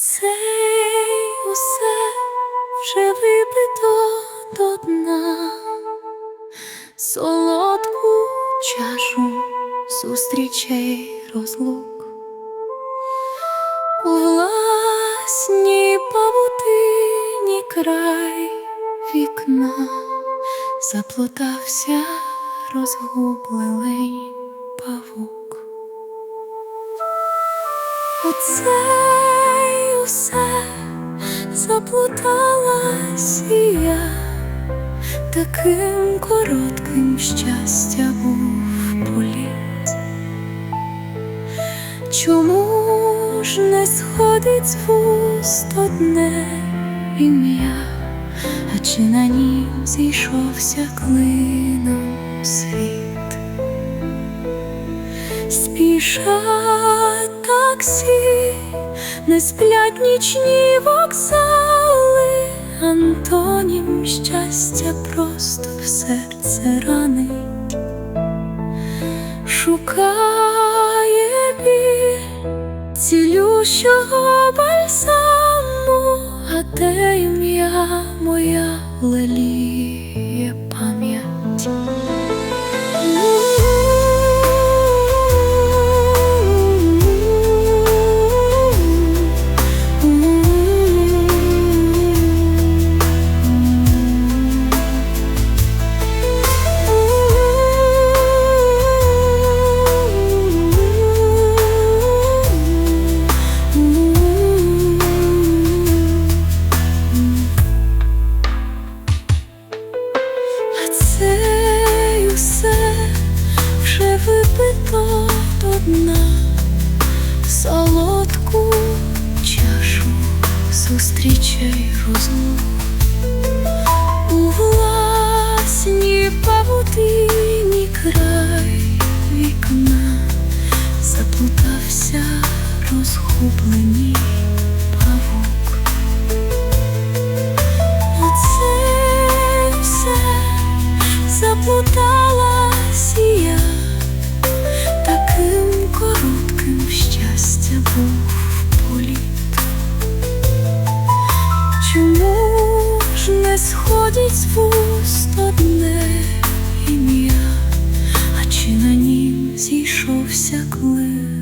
Це усе вже випито до дна, солодку чашу зустрічей розлук. У власній павутині край вікна заплутався розгублений павук. Оце й усе заплуталась і я, таким коротким щастя був політ. Чому ж не сходить з вуст одне ім'я, а чи на нім зійшовся клином світ? Спішать таксі, не сплять нічні вокзали, Антонім щастя просто в серце ранить, шукає біль цілющого бальзаму, а де дна, солодку чашу зустрічай розлук. У власній павутині край не сходить з вуст одне ім'я, а чи на нім зійшовся клин?